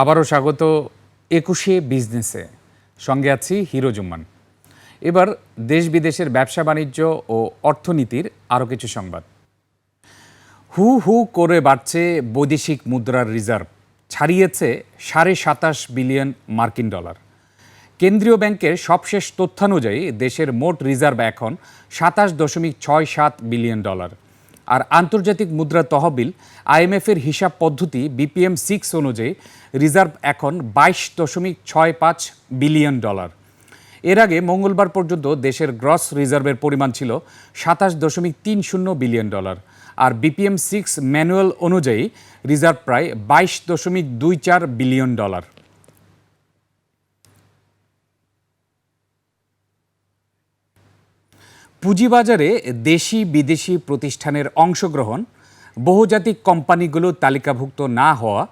আবারও স্বাগত একুশে বিজনেসে। সঙ্গে আছি হিরো জুম্মান। এবার দেশ বিদেশের ব্যবসা বাণিজ্য ও অর্থনীতির আরও কিছু সংবাদ। হু হু করে বাড়ছে বৈদেশিক মুদ্রার রিজার্ভ। ছাড়িয়েছে সাড়ে সাতাশ বিলিয়ন মার্কিন ডলার। কেন্দ্রীয় ব্যাংকের সবশেষ তথ্যানুযায়ী দেশের মোট রিজার্ভ এখন সাতাশ দশমিক ছয় সাত বিলিয়ন ডলার। আর আন্তর্জাতিক মুদ্রা তহবিল, আইএমএফের হিসাব পদ্ধতি বিপিএম সিক্স অনুযায়ী রিজার্ভ এখন বাইশ দশমিক ছয় পাঁচ বিলিয়ন ডলার। এর আগে মঙ্গলবার পর্যন্ত দেশের গ্রস রিজার্ভের পরিমাণ ছিল সাতাশ দশমিক তিন শূন্য বিলিয়ন ডলার আর বিপিএম সিক্স ম্যানুয়াল অনুযায়ী রিজার্ভ প্রায় বাইশ দশমিক দুই চার বিলিয়ন ডলার। পুঁজিবাজারে দেশি বিদেশি প্রতিষ্ঠানের অংশগ্রহণ, বহুজাতিক কোম্পানিগুলো তালিকাভুক্ত না হওয়া,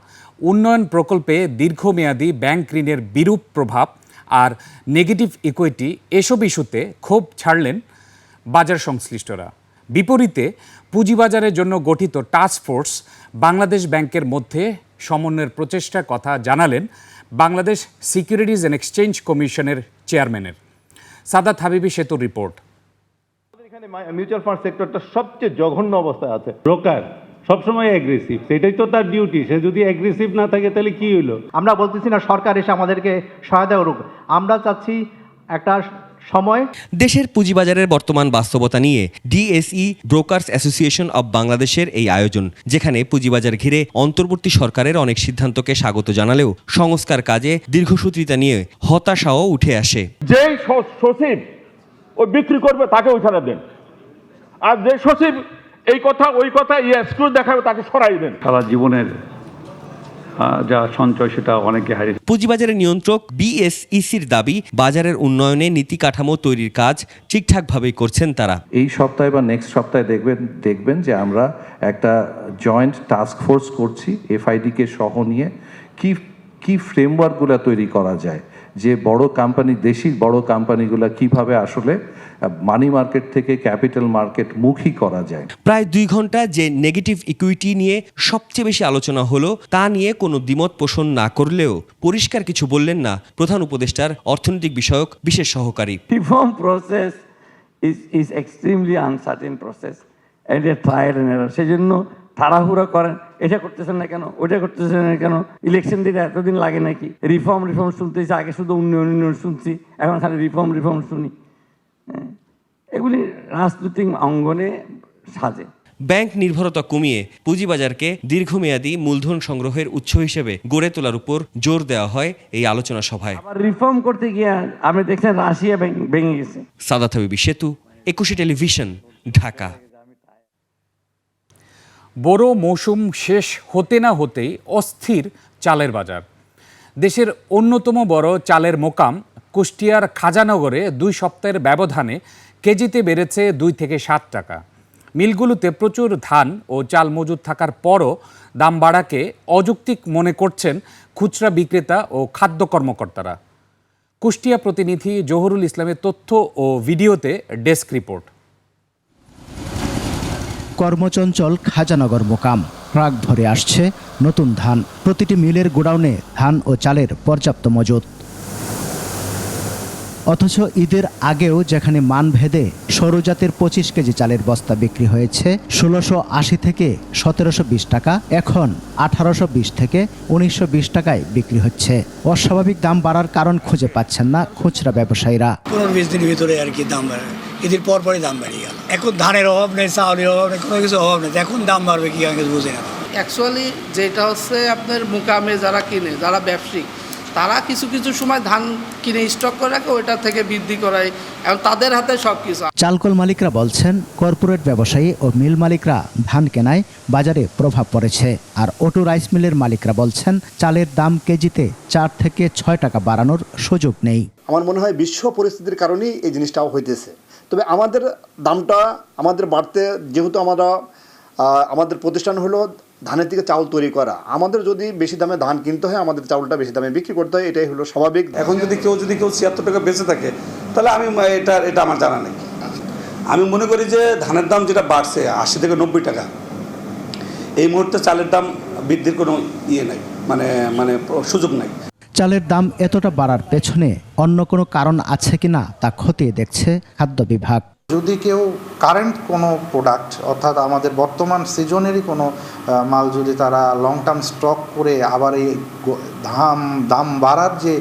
উন্নয়ন প্রকল্পে দীর্ঘমেয়াদী ব্যাংক ঋণের বিরূপ প্রভাব আর নেগেটিভ ইকুইটি এসব ইস্যুতে ক্ষোভ ছাড়লেন বাজার সংশ্লিষ্টরা। বিপরীতে, পুঁজিবাজারের জন্য গঠিত টাস্ক ফোর্স বাংলাদেশ ব্যাংকের মধ্যে সমন্বয়ের প্রচেষ্টার কথা জানালেন বাংলাদেশ সিকিউরিটিজ অ্যান্ড এক্সচেঞ্জ কমিশনের চেয়ারম্যানের। সাদাত হাবিবি সেতুর রিপোর্ট। এখানে মিউচুয়াল ফান্ড সেক্টরটা সবচেয়ে জঘন্য অবস্থায় আছে। ব্রোকার সবসময় অ্যাগ্রেসিভ সেটাই তো তার ডিউটি সে যদি অ্যাগ্রেসিভ না থাকে তাহলে কি হলো আমরা বলতেছি না সরকার এসে আমাদেরকে সহায়তা করুক। আমরা চাচ্ছি একটা সময় দেশের পুঁজিবাজারের বর্তমান বাস্তবতা নিয়ে ডিএসই ব্রোকার্স অ্যাসোসিয়েশন অব বাংলাদেশের এই আয়োজন যেখানে পুঁজিবাজার ঘিরে অন্তর্বর্তী সরকারের অনেক সিদ্ধান্তকে স্বাগত জানালেও সংস্কার কাজে দীর্ঘসূত্রিতা নিয়ে হতাশাও উঠে আসে। যেই সচিব ওই বিক্রি করবে তাকে ওইখানে দেন। আর যে সচিব এই কথা ওই কথা ইয়ে এক্সক্লুড দেখাবে তাকে সরাই দেন। সারা জীবনের যা সঞ্চয় সেটা অনেকে হারিয়ে পুঁজিবাজারের নিয়ন্ত্রক বিএসইসির দাবি বাজারের উন্নয়নে নীতি কাঠামো তৈরির কাজ ঠিকঠাকভাবেই করছেন তারা। এই সপ্তাহে বা নেক্সট সপ্তাহে দেখবেন দেখবেন যে আমরা একটা জয়েন্ট টাস্ক ফোর্স করছি এফআইডিকে সহ নিয়ে কি কি ফ্রেমওয়ার্কগুলো তৈরি করা যায় যে বড় কোম্পানি দেশি বড় কোম্পানিগুলো কীভাবে আসলে মানি মার্কেট থেকে ক্যাপিটাল মার্কেট মুখী করা যায়। প্রায় দুই ঘণ্টা যে নেগেটিভ ইকুইটি নিয়ে সবচেয়ে বেশি আলোচনা হলো তা নিয়ে কোনো দ্বিমত পোষণ না করলেও পরিষ্কার কিছু বললেন না প্রধান উপদেষ্টার অর্থনৈতিক বিষয়ক বিশেষ সহকারী। Reform process is, is extremely uncertain process and a trial and error. সেজন্য তাড়াহুড়া করেন এটা করতেছেন না কেন ওটা করতেছেন না কেন ইলেকশন দিতে এতদিন লাগে নাকি? রিফর্ম রিফর্ম শুনতেছি আগে শুধু উন্নয়ন উন্নয়ন শুনছি এখন খালি রিফর্ম রিফর্ম শুনি। এগুলি রাজনৈতিক অঙ্গনে সাজে। ব্যাংক নির্ভরতা কমিয়ে পুঁজিবাজারকে দীর্ঘমেয়াদী মূলধন সংগ্রহের উৎস হিসেবে গড়ে তোলার উপর জোর দেওয়া হয় এই আলোচনা সভায়। রিফর্ম করতে গিয়ে আপনি দেখছেন রাশিয়া ভেঙে- ভেঙে গেছে। সাদাত হাবিবি সেতু একুশে টেলিভিশন ঢাকা। বড় মৌসুম শেষ হতে না হতেই অস্থির চালের বাজার। দেশের অন্যতম বড় চালের মোকাম কুষ্টিয়ার খাজানগরে দুই সপ্তাহের ব্যবধানে কেজিতে বেড়েছে দুই থেকে সাত টাকা। মিলগুলোতে প্রচুর ধান ও চাল মজুদ থাকার পরও দাম বাড়াকে অযৌক্তিক মনে করছেন খুচরা বিক্রেতা ও খাদ্য কর্মকর্তারা। কুষ্টিয়া প্রতিনিধি জহুরুল ইসলামের তথ্য ও ভিডিওতে ডেস্ক রিপোর্ট। কর্মচঞ্চল খাজানগর মোকাম। ট্রাক ভরে আসছে নতুন ধান। প্রতিটি মিলের গোডাউনে ধান ও চালের পর্যাপ্ত মজুত অথচ ঈদের আগেও যেখানে মানভেদে সৌরজাতের পঁচিশ কেজি চালের বস্তা বিক্রি হয়েছে ষোলোশো আশি থেকে সতেরোশো বিশ টাকা এখন আঠারোশো বিশ থেকে উনিশশো বিশ টাকায় বিক্রি হচ্ছে। অস্বাভাবিক দাম বাড়ার কারণ খুঁজে পাচ্ছেন না খুচরা ব্যবসায়ীরা। পনেরো বিশ দিনের ভিতরে আর কি দাম বাড়ে। ঈদের পর পরই দাম বেড়ে গেল। এখন ধানের অভাব নেই চাউলের অভাব নেই কোনো কিছু অভাব নেই। এখন দাম বাড়বে কি আমি কিছু বুঝি না। অ্যাকচুয়ালি যেটা হচ্ছে আপনার মুকামে যারা কিনে যারা ব্যবসায়িক তারা কিছু কিছু সময় ধান কিনে স্টক করে রাখে ওইটা থেকে বৃদ্ধি করায়। এবং তাদের হাতে সব কিছু চালকল মালিকরা বলছেন কর্পোরেট ব্যবসায়ী ও মিল মালিকরা ধান কেনায় বাজারে প্রভাব পড়েছে। আর অটো রাইস মিলের মালিকরা বলছেন চালের দাম কেজিতে চার থেকে ছয় টাকা বাড়ানোর সুযোগ নেই। আমার মনে হয় বিশ্ব পরিস্থিতির কারণেই এই জিনিসটাও হইতেছে। তবে আমাদের দামটা আমাদের বাড়তে যেহেতু আমরা আমাদের প্রতিষ্ঠান হলো ধানের থেকে চাউল তৈরি করা। আমাদের যদি বেশি দামে ধান কিনতে হয় আমাদের চাউলটা বেশি দামে বিক্রি করতে হয় এটাই হলো স্বাভাবিক। এখন যদি কেউ যদি কেউ ছিয়াত্তর টাকা বেঁচে থাকে তাহলে আমি এটা এটা আমার জানা নেই। আমি মনে করি যে ধানের দাম যেটা বাড়ছে আশি থেকে নব্বই টাকা এই মুহূর্তে চালের দাম বৃদ্ধির কোনো ইয়ে নাই মানে মানে সুযোগ নাই। চালের দাম এতটা বাড়ার পেছনে অন্য কোনো কারণ আছে কিনা তা খতিয়ে দেখছে খাদ্য বিভাগ। যদি কেউ কারেন্ট কোনো প্রোডাক্ট অর্থাৎ আমাদের বর্তমান সিজনেরই কোনো মাল যদি তারা লং টার্ম স্টক করে আবার এই দাম দাম বাড়ার যে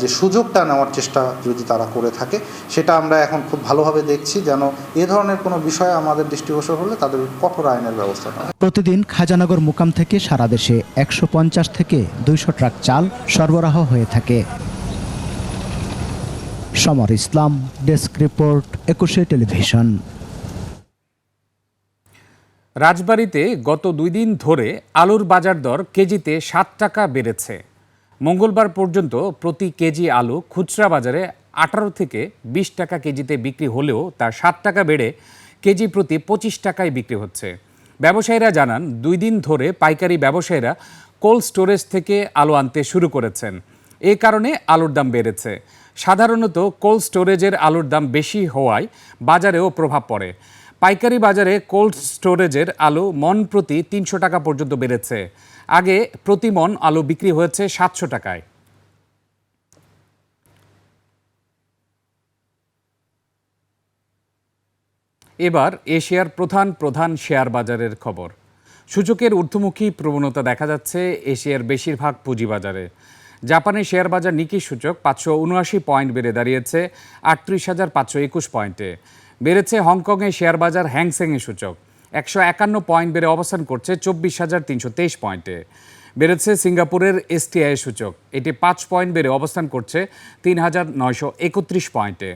যে সুযোগটা নেওয়ার চেষ্টা যদি তারা করে থাকে, সেটা আমরা এখন খুব ভালোভাবে দেখছি যেন এ ধরনের কোনো বিষয় আমাদের দৃষ্টিগোচর হলে তাদের কঠোর আইনের ব্যবস্থা নেওয়া প্রতিদিন খাজানগর মুকাম থেকে সারা দেশে একশো পঞ্চাশ থেকে দুইশো ট্রাক চাল সরবরাহ হয়ে থাকে। Samar Islam, desk report, Ekushey television. রাজবাড়িতে গত দুই দিন ধরে আলুর বাজার দর কেজিতে সাত টাকা বেড়েছে। মঙ্গলবার পর্যন্ত প্রতি কেজি আলু খুচরা বাজারে আঠারো থেকে বিশ টাকা কেজিতে বিক্রি হলেও তা সাত টাকা বেড়ে কেজি প্রতি পঁচিশ টাকায় বিক্রি হচ্ছে। ব্যবসায়ীরা জানান, দুই দিন ধরে পাইকারি ব্যবসায়ীরা কোল্ড স্টোরেজ থেকে আলু আনতে শুরু করেছেন। এ কারণে আলুর দাম বেড়েছে। সাধারণত কোল্ড স্টোরেজের আলুর দাম বেশি হওয়ায় বাজারেও প্রভাব পড়ে। পাইকারি বাজারে কোল্ড স্টোরেজের আলু মন প্রতি তিনশো টাকা পর্যন্ত বেড়েছে। আগে প্রতি মন আলু বিক্রি হয়েছে সাতশো টাকায়। এবার এশিয়ার প্রধান প্রধান শেয়ার বাজারের খবর। সূচকের ঊর্ধ্বমুখী প্রবণতা দেখা যাচ্ছে এশিয়ার বেশিরভাগ পুঁজিবাজারে। জাপানের শেয়ার বাজার নিকি সূচক পাঁচশো উনআশি পয়েন্ট বেড়ে দাঁড়িয়েছে, আটত্রিশ হাজার পাঁচশো একুশ পয়েন্টে। বেড়েছে হংকংয়ের শেয়ার বাজার হ্যাংসেংয়ের সূচক, একশো একান্ন পয়েন্ট বেড়ে অবস্থান করছে চব্বিশ হাজার তিনশো তেইশ পয়েন্টে। বেড়েছে সিঙ্গাপুরের এসটিআই সূচক, এটি পাঁচ পয়েন্ট বেড়ে অবস্থান করছে তিন হাজার নয়শো একত্রিশ পয়েন্টে।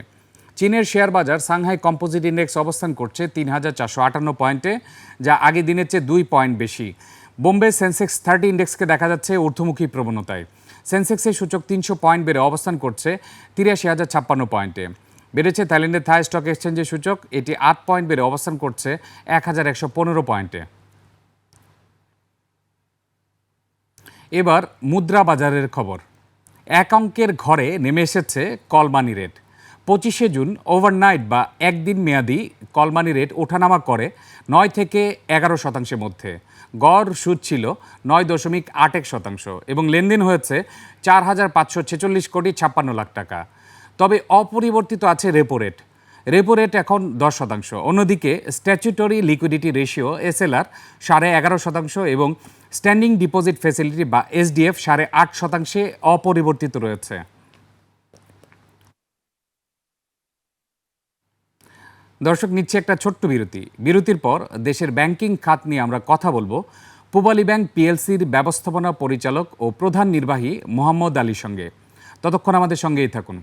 চীনের শেয়ার বাজার সাংহাই কম্পোজিট ইন্ডেক্স অবস্থান করছে তিন হাজার চারশো আটান্ন পয়েন্টে, যা আগের দিনের চেয়ে দুই পয়েন্ট বেশি। বোম্বে সেন্সেক্স থার্টি ইন্ডেক্সকে দেখা যাচ্ছে ঊর্ধ্বমুখী প্রবণতায়। সেন্সেক্সের সূচক তিনশো পয়েন্ট বেড়ে অবস্থান করছে তিরাশি হাজার ছাপ্পান্ন পয়েন্টে। বেড়েছে থাইল্যান্ডের থাই স্টক এক্সচেঞ্জের সূচক, এটি আট পয়েন্ট বেড়ে অবস্থান করছে এক হাজার একশো পনেরো পয়েন্টে। এবার মুদ্রা বাজারের খবর। এক অঙ্কের ঘরে নেমে এসেছে কলমানি রেট। পঁচিশে জুন ওভারনাইট বা একদিন মেয়াদি কলমানি রেট ওঠানামা করে নয় থেকে এগারো শতাংশের মধ্যে। গড় সুদ ছিল নয় দশমিক আট এক শতাংশ এবং লেনদেন হয়েছে চার হাজার পাঁচশো ছেচল্লিশ কোটি ছাপ্পান্ন লাখ টাকা। তবে অপরিবর্তিত আছে রেপো রেট রেপো রেট এখন দশ শতাংশ। অন্যদিকে স্ট্যাচুটরি লিকুইডিটি রেশিও এসএলআর সাড়ে এগারো শতাংশ এবং স্ট্যান্ডিং ডিপোজিট ফেসিলিটি বা এসডিএফ সাড়ে আট শতাংশে অপরিবর্তিত রয়েছে। দর্শক, নিচ্ছে একটা ছোট্ট বিরতি। বিরতির পর দেশের ব্যাংকিং খাত নিয়ে আমরা কথা বলব পূবালী ব্যাংক পিএলসির ব্যবস্থাপনা পরিচালক ও প্রধান নির্বাহী মোহাম্মদ আলীর সঙ্গে। ততক্ষণ আমাদের সঙ্গেই থাকুন।